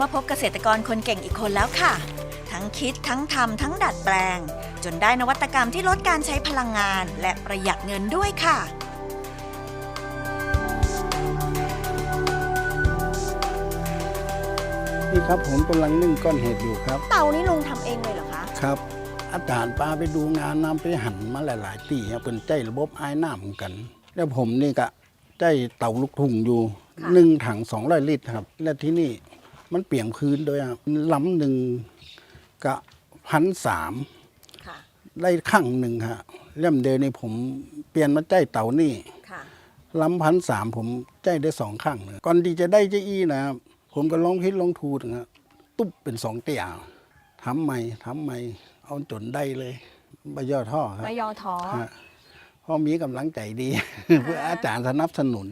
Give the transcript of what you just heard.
มาพบเกษตรกรคนเก่งอีกคนแล้วค่ะ ทั้งคิดทั้งทำทั้งดัดแปลง จนได้นวัตกรรมที่ลดการใช้พลังงาน และประหยัดเงินด้วยค่ะ นี่ครับผมกำลังนึ่งก้อนเห็ดอยู่ครับ เตานี่ลุงทำเองเลยเหรอคะ ครับ อาจารย์ปาไปดูงานนำไปหันมาหลาย ๆ ที่ครับเป็นใจระบบไอ้น้ำกัน แล้วผมนี่ก็ใจเตาลูกทุ่งอยู่ค่ะหนึ่งถังสองร้อยลิตรครับ และที่นี่ มันเปลี่ยนพื้นโดยอะลำหนึ่งกะพันสามค่ะ ได้ข้างหนึ่งฮะเล่มเดียวนี่ผมเปลี่ยนมาใจเตานี่ค่ะ ลำพันสามผมใจได้สองข้างเลยก่อนที่จะได้เจ้าอี้นะครับผมก็ลองพิดลองทูนะครับตุ๊บเป็นสองเตี่ยทำใหม่ทำใหม่เอาจนได้เลยบย่อท่อครับไม่ยอท้อ ฮะเพราะมีกำลังใจดี เพื่ออาจารย์สนับสนุน